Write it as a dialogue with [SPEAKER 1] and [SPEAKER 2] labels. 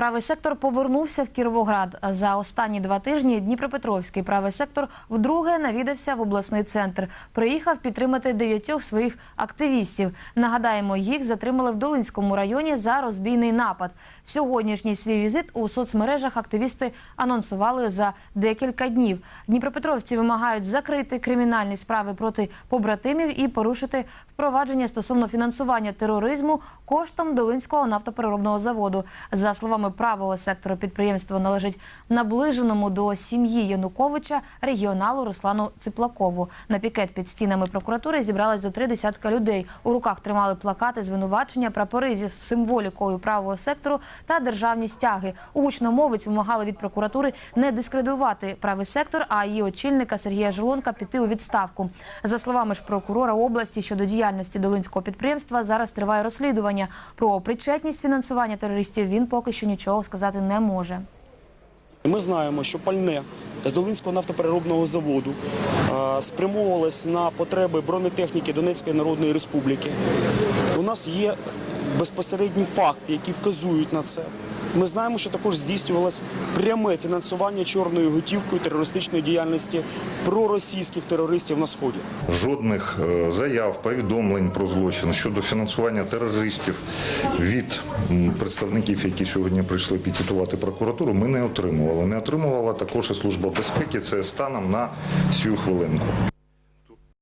[SPEAKER 1] Правий сектор повернувся в Кіровоград. За останні два тижні Дніпропетровський правий сектор вдруге навідався в обласний центр. Приїхав підтримати дев'ятьох своїх активістів. Нагадаємо, їх затримали в Долинському районі за розбійний напад. Сьогоднішній свій візит у соцмережах активісти анонсували за декілька днів. Дніпропетровці вимагають закрити кримінальні справи проти побратимів і порушити впровадження стосовно фінансування тероризму коштом Долинського нафтопереробного заводу. За словами правого сектору, підприємство належить наближеному до сім'ї Януковича регіоналу Руслану Циплакову. На пікет під стінами прокуратури зібралось до три десятка людей. У руках тримали плакати звинувачення, прапори зі символікою правого сектору та державні стяги. Гучномовець вимагали від прокуратури не дискредитувати правий сектор, а її очільника Сергія Жилонка піти у відставку. За словами ж прокурора області щодо діяльності долинського підприємства, зараз триває розслідування. Про причетність фінансування терористів він поки що нічого сказати не може.
[SPEAKER 2] Ми знаємо, що пальне з Долинського нафтопереробного заводу спрямовувалось на потреби бронетехніки Донецької Народної Республіки. У нас є безпосередні факти, які вказують на це. Ми знаємо, що також здійснювалось пряме фінансування чорною готівкою терористичної діяльності проросійських терористів на сході.
[SPEAKER 3] Жодних е, заяв, повідомлень про злочин щодо фінансування терористів від представників, які сьогодні прийшли пікетувати прокуратуру, ми не отримували. Не отримувала також і служба безпеки. Це станом на цю хвилинку.